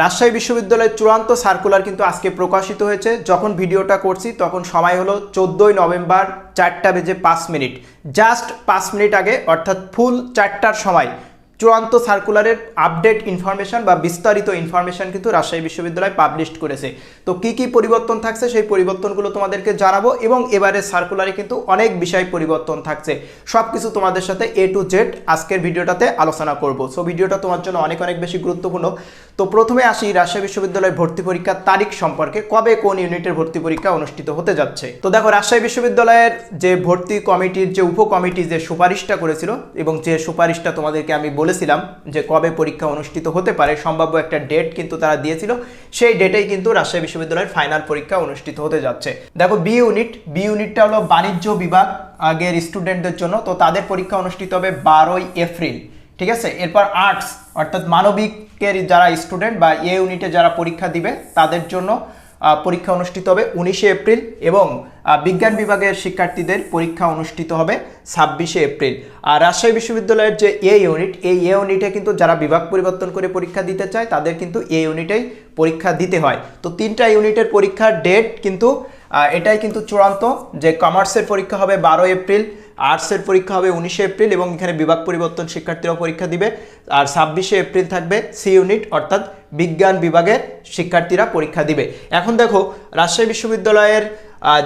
রাজশাহী বিশ্ববিদ্যালয়ের চূড়ান্ত সার্কুলার কিন্তু আজকে প্রকাশিত হয়েছে। যখন ভিডিওটা করছি, তখন সময় হলো চোদ্দোই নভেম্বর চারটা বেজে পাঁচ মিনিট। জাস্ট পাঁচ মিনিট আগে, অর্থাৎ ফুল চারটার সময়, চূড়ান্ত সার্কুলারের আপডেট ইনফরমেশন বা বিস্তারিত ইনফরমেশন কিন্তু রাজশাহী বিশ্ববিদ্যালয় পাবলিশ করেছে। তো কি কি পরিবর্তন থাকছে, সেই পরিবর্তনগুলো তোমাদেরকে জানাব এবং এবারে সার্কুলারে কিন্তু অনেক বিষয় পরিবর্তন থাকছে। সব কিছু তোমাদের সাথে এ টু জেড আজকের ভিডিওটাতে আলোচনা করব। সো ভিডিওটা তোমার জন্য অনেক অনেক বেশি গুরুত্বপূর্ণ। তো প্রথমে আসি রাজশাহী বিশ্ববিদ্যালয়ের ভর্তি পরীক্ষার তারিখ সম্পর্কে, কবে কোন ইউনিটের ভর্তি পরীক্ষা অনুষ্ঠিত হতে যাচ্ছে। তো দেখো, রাজশাহী বিশ্ববিদ্যালয়ের যে ভর্তি কমিটির, যে উপকমিটি যে সুপারিশটা করেছিল এবং যে সুপারিশটা তোমাদেরকে আমি বলেছিলাম যে কবে পরীক্ষা অনুষ্ঠিত হতে পারে, সম্ভাব্য একটা ডেট কিন্তু তারা দিয়েছিল, সেই ডেটেই কিন্তু রাজশাহী বিশ্ববিদ্যালয়ের ফাইনাল পরীক্ষা অনুষ্ঠিত হতে যাচ্ছে। দেখো, বি ইউনিট, বি ইউনিটটা হলো বাণিজ্য বিভাগ, আগের স্টুডেন্টদের জন্য, তো তাদের পরীক্ষা অনুষ্ঠিত হবে বারোই এপ্রিল। ঠিক আছে? এরপর আর্টস অর্থাৎ মানবিকের যারা স্টুডেন্ট বা এ ইউনিটে যারা পরীক্ষা দিবে, তাদের জন্য পরীক্ষা অনুষ্ঠিত হবে উনিশে এপ্রিল এবং বিজ্ঞান বিভাগের শিক্ষার্থীদের পরীক্ষা অনুষ্ঠিত হবে ছাব্বিশে এপ্রিল। আর রাজশাহী বিশ্ববিদ্যালয়ের যে এ ইউনিট এই এ ইউনিটে কিন্তু যারা বিভাগ পরিবর্তন করে পরীক্ষা দিতে চায়, তাদের কিন্তু এ ইউনিটেই পরীক্ষা দিতে হয়। তো তিনটা ইউনিটের পরীক্ষার ডেট কিন্তু এটাই কিন্তু চূড়ান্ত যে কমার্সের পরীক্ষা হবে বারো এপ্রিল আর্টসের পরীক্ষা হবে উনিশে এপ্রিল এবং এখানে বিভাগ পরিবর্তন শিক্ষার্থীরাও পরীক্ষা দিবে। আর ছাব্বিশে এপ্রিল থাকবে সি ইউনিট অর্থাৎ বিজ্ঞান বিভাগের শিক্ষার্থীরা পরীক্ষা দিবে। এখন দেখো, রাজশাহী বিশ্ববিদ্যালয়ের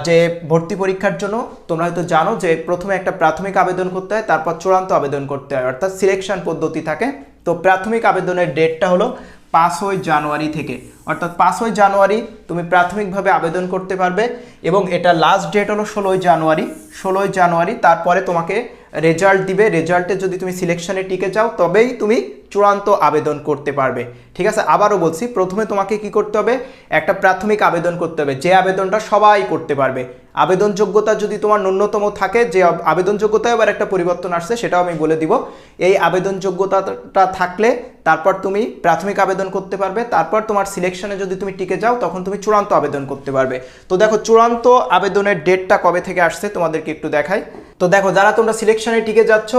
যে ভর্তি পরীক্ষার জন্য তোমরা হয়তো জানো যে প্রথমে একটা প্রাথমিক আবেদন করতে হয়, তারপর চূড়ান্ত আবেদন করতে হয়, অর্থাৎ সিলেকশন পদ্ধতি থাকে। তো প্রাথমিক আবেদনের ডেটটা হলো পাঁচই জানুয়ারি থেকে। অর্থাৎ পাঁচই জানুয়ারি তুমি প্রাথমিকভাবে আবেদন করতে পারবে এবং এটা লাস্ট ডেট হলো ষোলোই জানুয়ারি। ষোলোই জানুয়ারি, তারপরে তোমাকে রেজাল্ট দিবে। রেজাল্টে যদি তুমি সিলেকশনে টিকে যাও, তবেই তুমি চূড়ান্ত আবেদন করতে পারবে। ঠিক আছে? আবারও বলছি, প্রথমে তোমাকে কি করতে হবে? একটা প্রাথমিক আবেদন করতে হবে। যে আবেদনটা সবাই করতে পারবে। আবেদন যোগ্যতা যদি তোমার ন্যূনতম থাকে, যে আব- আবেদন যোগ্যতায় আবার একটা পরিবর্তন আসছে, সেটাও আমি বলে দিব। এই আবেদন যোগ্যতাটা থাকলে তারপর তুমি প্রাথমিক আবেদন করতে পারবে। তারপর তোমার সিলেকশনে যদি তুমি টিকে যাও, তখন তুমি চূড়ান্ত আবেদন করতে পারবে। তো দেখো, চূড়ান্ত আবেদনের ডেটটা কবে থেকে আসছে তোমাদেরকে একটু দেখাই। তো দেখো, যারা তোমরা সিলেকশনে টিকে যাচ্ছ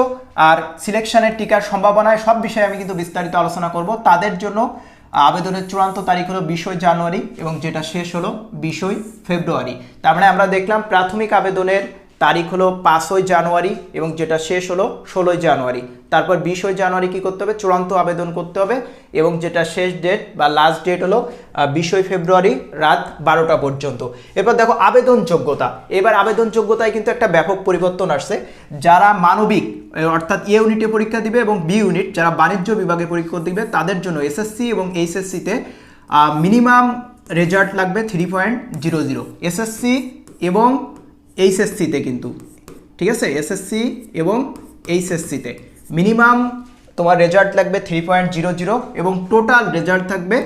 আর সিলেকশনের টিকার সম্ভাবনায় সব বিষয়ে আমি কিন্তু বিস্তারিত আলোচনা করব। তাদের জন্য আবেদনের চূড়ান্ত তারিখ হলো বিশই জানুয়ারি এবং যেটা শেষ হলো বিশই ফেব্রুয়ারি। তার মানে আমরা দেখলাম প্রাথমিক আবেদনের তারিখ হলো পাঁচই জানুয়ারি এবং যেটা শেষ হলো ষোলোই জানুয়ারি। তারপর বিশই জানুয়ারি কি করতে হবে? চূড়ান্ত আবেদন করতে হবে এবং যেটা শেষ ডেট বা লাস্ট ডেট হলো বিশই ফেব্রুয়ারি রাত বারোটা পর্যন্ত। এরপর দেখো আবেদন যোগ্যতা। এবার আবেদন যোগ্যতায় কিন্তু একটা ব্যাপক পরিবর্তন আসছে। যারা মানবিক অর্থাৎ এ ইউনিটে পরীক্ষা দিবে এবং বি ইউনিট যারা বাণিজ্য বিভাগে পরীক্ষা দিবে, তাদের জন্য এসএসসি এবং এইচএসসিতে মিনিমাম রেজাল্ট লাগবে three point zero zero SSC এবং এইচএসসিতে কিন্তু, ঠিক আছে? এসএসসি এবং এইচএসসিতে মিনিমাম তোমার রেজাল্ট লাগবে থ্রি পয়েন্ট জিরো জিরো এবং টোটাল রেজাল্ট থাকবে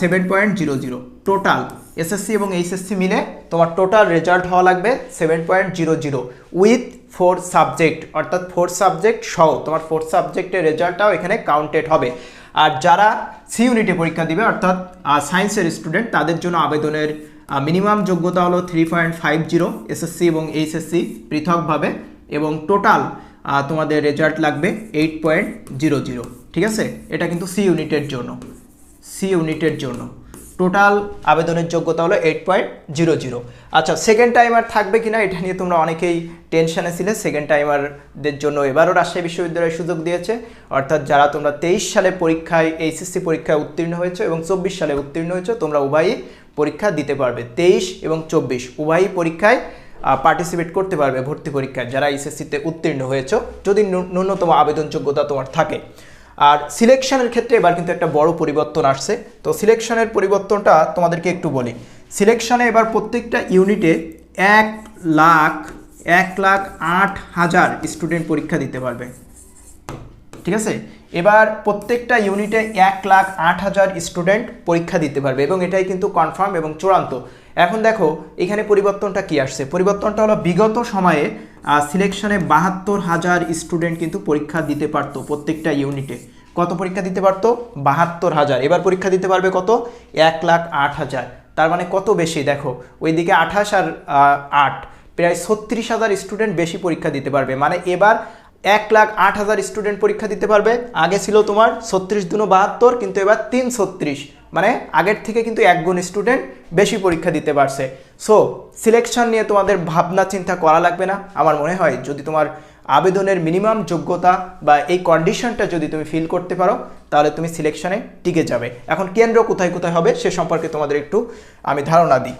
seven point zero zero total SSC এবং এইচএসসি মিলে তোমার টোটাল রেজাল্ট হওয়া লাগবে seven point zero zero with four subject অর্থাৎ ফোর সাবজেক্ট সহ তোমার ফোর সাবজেক্টের রেজাল্টটাও এখানে কাউন্টেড হবে। আর যারা সি ইউনিটে পরীক্ষা দিবে, অর্থাৎ সায়েন্সের স্টুডেন্ট তাদের জন্য আবেদনের মিনিমাম যোগ্যতা হলো three point five zero SSC এবং এইচএসসি পৃথকভাবে এবং টোটাল তোমাদের রেজাল্ট লাগবে এইট পয়েন্ট জিরো জিরো ঠিক আছে? এটা কিন্তু সি ইউনিটের জন্য। সি ইউনিটের জন্য। টোটাল আবেদনের যোগ্যতা হলো এইট পয়েন্ট জিরো জিরো আচ্ছা সেকেন্ড টাইমার থাকবে কিনা এটা নিয়ে তোমরা অনেকেই টেনশনে ছিলে। সেকেন্ড টাইমারদের জন্য এবারও রাজশাহী বিশ্ববিদ্যালয় সুযোগ দিয়েছে। অর্থাৎ যারা তোমরা তেইশ সালে পরীক্ষায় এইচএসসি পরীক্ষায় উত্তীর্ণ হয়েছে এবং চব্বিশ সালে উত্তীর্ণ হয়েছে, তোমরা উভয়ই পরীক্ষা দিতে পারবে। তেইশ এবং চব্বিশ, উভয়ই পরীক্ষায় পার্টিসিপেট করতে পারবে ভর্তি পরীক্ষায়। যারা এইচএসসিতে উত্তীর্ণ হয়েছে, যদি ন্যূ- ন্যূনতম আবেদন যোগ্যতা তোমার থাকে। আর সিলেকশনের ক্ষেত্রে এবার কিন্তু একটা বড় পরিবর্তন আসছে। তো সিলেকশনের পরিবর্তনটা তোমাদেরকে একটু বলি। সিলেকশনে এবার প্রত্যেকটা ইউনিটে এক লাখ এক লাখ আট হাজার স্টুডেন্ট পরীক্ষা দিতে পারবে। ঠিক আছে? এবার প্রত্যেকটা ইউনিটে এক লাখ আট হাজার স্টুডেন্ট পরীক্ষা দিতে পারবে এবং এটাই কিন্তু কনফার্ম এবং চূড়ান্ত। এখন দেখো, এখানে পরিবর্তনটা কি আসছে? পরিবর্তনটা হলো বিগত সময়ে সিলেকশনে বাহাত্তর হাজার স্টুডেন্ট কিন্তু পরীক্ষা দিতে পারতো প্রত্যেকটা ইউনিটে কত পরীক্ষা দিতে পারতো? বাহাত্তর হাজার। এবার পরীক্ষা দিতে পারবে কত? এক লাখ আট হাজার। তার মানে কত বেশি? দেখো, ওইদিকে আঠাশ আর আট। প্রায় ছত্রিশ হাজার স্টুডেন্ট বেশি পরীক্ষা দিতে পারবে। মানে এবার এক লাখ আট হাজার স্টুডেন্ট পরীক্ষা দিতে পারবে। আগে ছিল তোমার ছত্রিশ দুনো বাহাত্তর, কিন্তু এবার তিন ছত্রিশ। মানে আগের থেকে কিন্তু এক গুণ স্টুডেন্ট বেশি পরীক্ষা দিতে পারছে। সো সিলেকশন নিয়ে তোমাদের ভাবনা চিন্তা করা লাগবে না। আমার মনে হয় যদি তোমার আবেদনের মিনিমাম যোগ্যতা বা এই কন্ডিশনটা যদি তুমি ফিল করতে পারো, তাহলে তুমি সিলেকশনে টিকে যাবে। এখন কেন্দ্র কোথায় কোথায় হবে সে সম্পর্কে তোমাদের একটু আমি ধারণা দিই।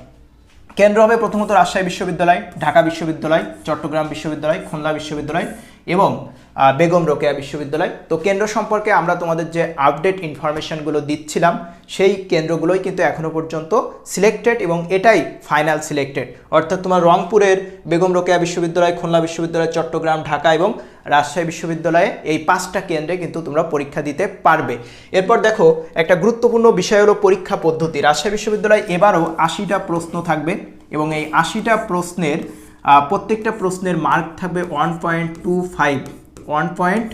কেন্দ্র হবে প্রথমত রাজশাহী বিশ্ববিদ্যালয়, ঢাকা বিশ্ববিদ্যালয়, চট্টগ্রাম বিশ্ববিদ্যালয়, খুলনা বিশ্ববিদ্যালয় এবং বেগম রোকেয়া বিশ্ববিদ্যালয়। তো কেন্দ্র সম্পর্কে আমরা তোমাদের যে আপডেট ইনফরমেশনগুলো দিচ্ছিলাম, সেই কেন্দ্রগুলোই কিন্তু এখনও পর্যন্ত সিলেক্টেড এবং এটাই ফাইনাল সিলেক্টেড অর্থাৎ তোমার রংপুরের বেগম রোকেয়া বিশ্ববিদ্যালয়, খুলনা বিশ্ববিদ্যালয়, চট্টগ্রাম, ঢাকা এবং রাজশাহী বিশ্ববিদ্যালয়ে এই পাঁচটা কেন্দ্রে কিন্তু তোমরা পরীক্ষা দিতে পারবে। এরপর দেখো, একটা গুরুত্বপূর্ণ বিষয় হলো পরীক্ষা পদ্ধতি। রাজশাহী বিশ্ববিদ্যালয় এবারও আশিটা প্রশ্ন থাকবে এবং এই আশিটা প্রশ্নের প্রত্যেকটা প্রশ্নের মার্ক থাকবে one point two five one point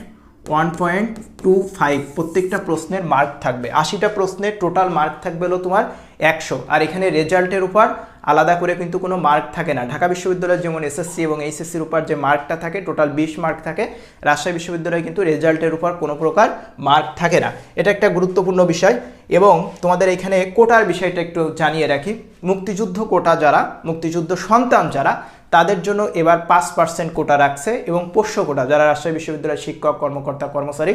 one point two five প্রত্যেকটা প্রশ্নের মার্ক থাকবে। আশিটা প্রশ্নের টোটাল মার্ক থাকবে হলো তোমার একশো। আর এখানে রেজাল্টের উপর আলাদা করে কিন্তু কোনো মার্ক থাকে না। ঢাকা বিশ্ববিদ্যালয়ের যেমন এসএসসি এবং এইচএসসির উপর যে মার্কটা থাকে টোটাল বিশ মার্ক থাকে, রাজশাহী বিশ্ববিদ্যালয়ে কিন্তু রেজাল্টের উপর কোনো প্রকার মার্ক থাকে না। এটা একটা গুরুত্বপূর্ণ বিষয়। এবং তোমাদের এখানে কোটার বিষয়টা একটু জানিয়ে রাখি। মুক্তিযুদ্ধ কোটা যারা, মুক্তিযুদ্ধ সন্তান যারা তাদের জন্য এবার পাঁচ পার্সেন্ট কোটা রাখছে এবং পোষ্য কোটা যারা রাজশাহী বিশ্ববিদ্যালয়ের শিক্ষক, কর্মকর্তা, কর্মচারী,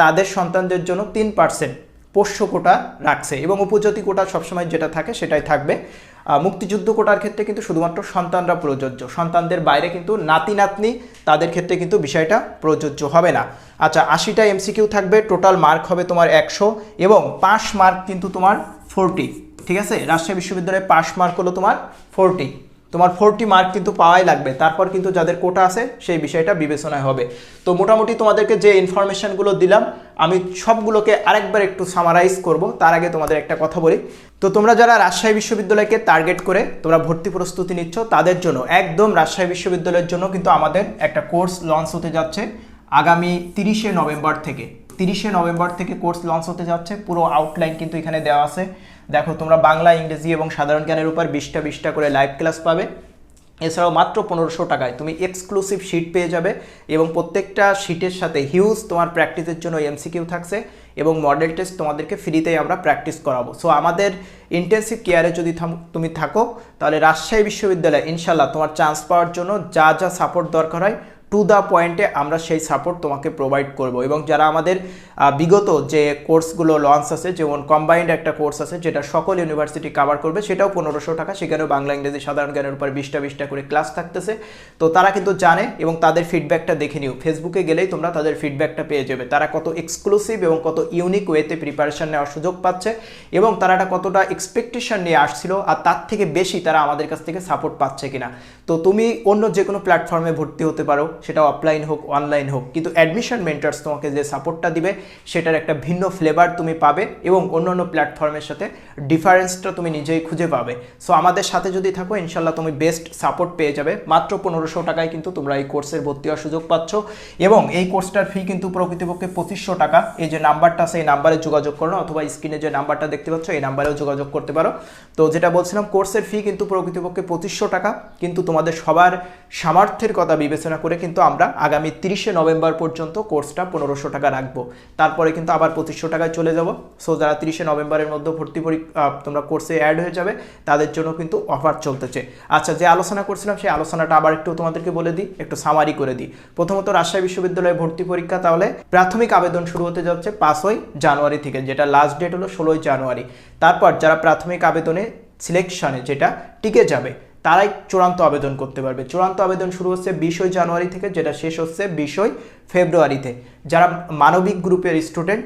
তাদের সন্তানদের জন্য তিন পার্সেন্ট পোষ্য কোটা রাখছে এবং উপজাতি কোটা সবসময় যেটা থাকে সেটাই থাকবে। মুক্তিযুদ্ধ কোটার ক্ষেত্রে কিন্তু শুধুমাত্র সন্তানরা প্রযোজ্য, সন্তানদের বাইরে কিন্তু নাতি, নাতনি তাদের ক্ষেত্রে কিন্তু বিষয়টা প্রযোজ্য হবে না। আচ্ছা আশিটা এমসিকিউ থাকবে টোটাল মার্ক হবে তোমার একশো এবং পাস মার্ক কিন্তু তোমার ফোরটি ঠিক আছে? রাজশাহী বিশ্ববিদ্যালয়ে পাস মার্ক হলো তোমার ফোরটি তোমার ফোরটি মার্ক কিন্তু পাওয়াই লাগবে। তারপর কিন্তু যাদের কোটা আছে, সেই বিষয়টা বিবেচনায় হবে। তো মোটামুটি তোমাদেরকে যে ইনফরমেশনগুলো দিলাম, আমি সবগুলোকে আরেকবার একটু সামারাইজ করব। তার আগে তোমাদের একটা কথা বলি। তো তোমরা যারা রাজশাহী বিশ্ববিদ্যালয়কে টার্গেট করে, তোমরা ভর্তি প্রস্তুতি নিচ্ছ, তাদের জন্য, একদম রাজশাহী বিশ্ববিদ্যালয়ের জন্য কিন্তু আমাদের একটা কোর্স লঞ্চ হতে যাচ্ছে আগামী তিরিশে নভেম্বর থেকে। তিরিশে নভেম্বর থেকে কোর্স লঞ্চ হতে যাচ্ছে, পুরো আউটলাইন কিন্তু এখানে দেওয়া আছে। দেখো, তোমরা বাংলা, ইংরেজি এবং সাধারণ জ্ঞানের উপর বিশটা বিশটা করে লাইভ ক্লাস পাবে। এছাড়াও মাত্র পনেরোশো টাকায় তুমি এক্সক্লুসিভ শিট পেয়ে যাবে এবং প্রত্যেকটা শিটের সাথে হিউজ তোমার প্র্যাকটিসের জন্য এমসিকিউ থাকছে এবং মডেল টেস্ট তোমাদেরকে ফ্রিতেই আমরা প্র্যাকটিস করাবো। সো আমাদের ইন্টেন্সিভ কেয়ারে যদি তুমি থাকো, তাহলে রাজশাহী বিশ্ববিদ্যালয়ে ইনশাল্লাহ তোমার চান্স পাওয়ার জন্য যা যা সাপোর্ট দরকার হয় টু দ্য পয়েন্টে আমরা সেই সাপোর্ট তোমাকে প্রোভাইড করব। এবং যারা আমাদের বিগত যে কোর্সগুলো লঞ্চ আছে, যেমন কম্বাইন্ড একটা কোর্স আছে, যেটা সকল ইউনিভার্সিটি কভার করবে, সেটাও পনেরোশো টাকা। সেখানেও বাংলা, ইংরেজি, সাধারণ জ্ঞানের উপর বিশটা বিশটা করে ক্লাস থাকতেছে। তো তারা কিন্তু জানে এবং তাদের ফিডব্যাকটা দেখে নিও। ফেসবুকে গেলেই তোমরা তাদের ফিডব্যাকটা পেয়ে যাবে। তারা কত এক্সক্লুসিভ এবং কত ইউনিক ওয়েতে প্রিপারেশন নেওয়ার সুযোগ পাচ্ছে এবং তারা এটা কতটা এক্সপেকটেশন নিয়ে আসছিল আর তার থেকে বেশি তারা আমাদের কাছ থেকে সাপোর্ট পাচ্ছে কিনা। তো তুমি অন্য যে কোনো প্ল্যাটফর্মে ভর্তি হতে পারো। সেটা অফলাইন হোক অনলাইন হোক। কিন্তু অ্যাডমিশন মেন্টার্স তোমাকে যে সাপোর্টটা দিবে, সেটার একটা ভিন্ন ফ্লেভার তুমি পাবে এবং অন্য অন্য প্ল্যাটফর্মের সাথে ডিফারেন্সটা তুমি নিজেই খুঁজে পাবে। সো আমাদের সাথে যদি থাকো, ইনশাল্লাহ তুমি বেস্ট সাপোর্ট পেয়ে যাবে। মাত্র পনেরোশো টাকায় কিন্তু তোমরা এই কোর্সের ভর্তি হওয়ার সুযোগ পাচ্ছ এবং এই কোর্সটার ফি কিন্তু প্রকৃতপক্ষে পঁচিশশো টাকা। এই যে নাম্বারটা আছে, এই নাম্বারে যোগাযোগ করো অথবা স্ক্রিনে যে নাম্বারটা দেখতে পাচ্ছ, এই নাম্বারেও যোগাযোগ করতে পারো। তো, যেটা বলছিলাম কোর্সের ফি কিন্তু প্রকৃতপক্ষে পঁচিশশো টাকা। কিন্তু তোমাদের সবার সামর্থ্যের কথা বিবেচনা করে কিন্তু আমরা আগামী তিরিশে নভেম্বর পর্যন্ত কোর্সটা পনেরোশো টাকা রাখব। তারপরে কিন্তু আবার পঁচিশশো টাকায় চলে যাব। সো যারা তিরিশে নভেম্বরের মধ্যে ভর্তি তোমরা কোর্সে অ্যাড হয়ে যাবে, তাদের জন্য কিন্তু অফার চলতেছে। আচ্ছা যে আলোচনা করছিলাম, সেই আলোচনাটা আবার একটু তোমাদেরকে বলে দিই, একটু সামারি করে দিই। প্রথমত, রাজশাহী বিশ্ববিদ্যালয়ে ভর্তি পরীক্ষা তাহলে প্রাথমিক আবেদন শুরু হতে যাচ্ছে পাঁচই জানুয়ারি থেকে, যেটা লাস্ট ডেট হলো ষোলোই জানুয়ারি। তারপর যারা প্রাথমিক আবেদনে সিলেকশনে যেটা টিকে যাবে তারাই চূড়ান্ত আবেদন করতে পারবে। চূড়ান্ত আবেদন শুরু হচ্ছে বিশই জানুয়ারি থেকে, যেটা শেষ হচ্ছে বিশই ফেব্রুয়ারিতে। যারা মানবিক গ্রুপের স্টুডেন্ট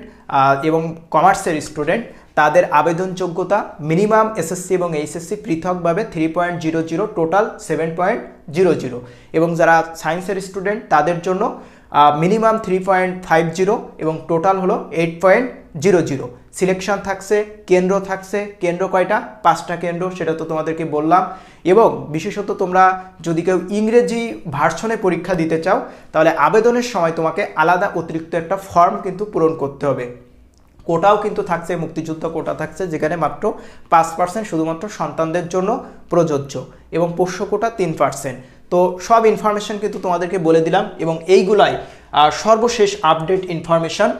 এবং কমার্সের স্টুডেন্ট, তাদের আবেদন যোগ্যতা মিনিমাম এসএসসি এবং এইচএসসি পৃথকভাবে three point zero zero total seven point zero zero এবং যারা সায়েন্সের স্টুডেন্ট, তাদের জন্য minimum three point five zero এবং টোটাল হলো eight point zero zero selection থাকছে, কেন্দ্র থাকছে, কেন্দ্র কয়টা? পাঁচটা কেন্দ্র, সেটা তো তোমাদেরকে বললাম। এবং বিশেষত তোমরা যদি কেউ ইংরেজি ভার্সনে পরীক্ষা দিতে চাও, তাহলে আবেদনের সময় তোমাকে আলাদা অতিরিক্ত একটা ফর্ম কিন্তু পূরণ করতে হবে। কোটাও কিন্তু থাকছে, মুক্তিযুদ্ধ কোটা থাকছে, যেখানে মাত্র পাঁচ পার্সেন্ট শুধুমাত্র সন্তানদের জন্য প্রযোজ্য এবং পোষ্য কোটা তিন পার্সেন্ট তো সব ইনফরমেশন কিন্তু তোমাদেরকে বলে দিলাম এবং এইগুলাই সর্বশেষ আপডেট ইনফরমেশন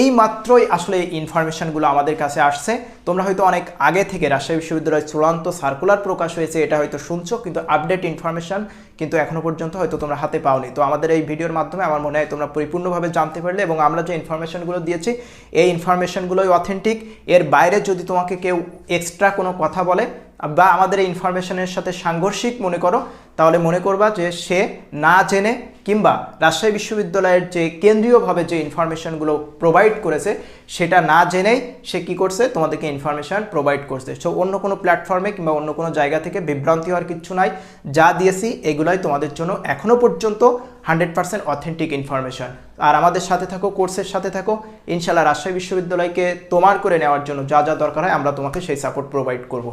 এই মাত্রই আসলে ইনফরমেশনগুলো আমাদের কাছে আসছে। তোমরা হয়তো অনেক আগে থেকে রাজশাহী বিশ্ববিদ্যালয়ের চূড়ান্ত সার্কুলার প্রকাশ হয়েছে, এটা হয়তো শুনছো, কিন্তু আপডেট ইনফরমেশন কিন্তু এখনও পর্যন্ত হয়তো তোমরা হাতে পাওনি। তো আমাদের এই ভিডিওর মাধ্যমে আমার মনে হয় তোমরা পরিপূর্ণভাবে জানতে পারলে এবং আমরা যে ইনফরমেশনগুলো দিয়েছি, এই ইনফরমেশনগুলোই অথেন্টিক এর বাইরে যদি তোমাকে কেউ এক্সট্রা কোনো কথা বলে বা আমাদের এই ইনফরমেশনের সাথে সাংঘর্ষিক মনে করো, তাহলে মনে করবা যে সে না জেনে কিংবা রাজশাহী বিশ্ববিদ্যালয়ের যে কেন্দ্রীয়ভাবে যে ইনফরমেশনগুলো প্রোভাইড করেছে, সেটা না জেনেই সে কি করছে? তোমাদেরকে ইনফরমেশন প্রোভাইড করছে। সো অন্য কোনো প্ল্যাটফর্মে কিংবা অন্য কোনো জায়গা থেকে বিভ্রান্তি হওয়ার কিছু নাই। যা দিয়েছি, এগুলাই তোমাদের জন্য এখনও পর্যন্ত হান্ড্রেড পার্সেন্ট অথেন্টিক ইনফরমেশন আর আমাদের সাথে থাকো কোর্সের সাথে থাকো। ইনশাল্লাহ রাজশাহী বিশ্ববিদ্যালয়কে তোমার করে নেওয়ার জন্য যা যা দরকার হয়, আমরা তোমাকে সেই সাপোর্ট প্রোভাইড করব।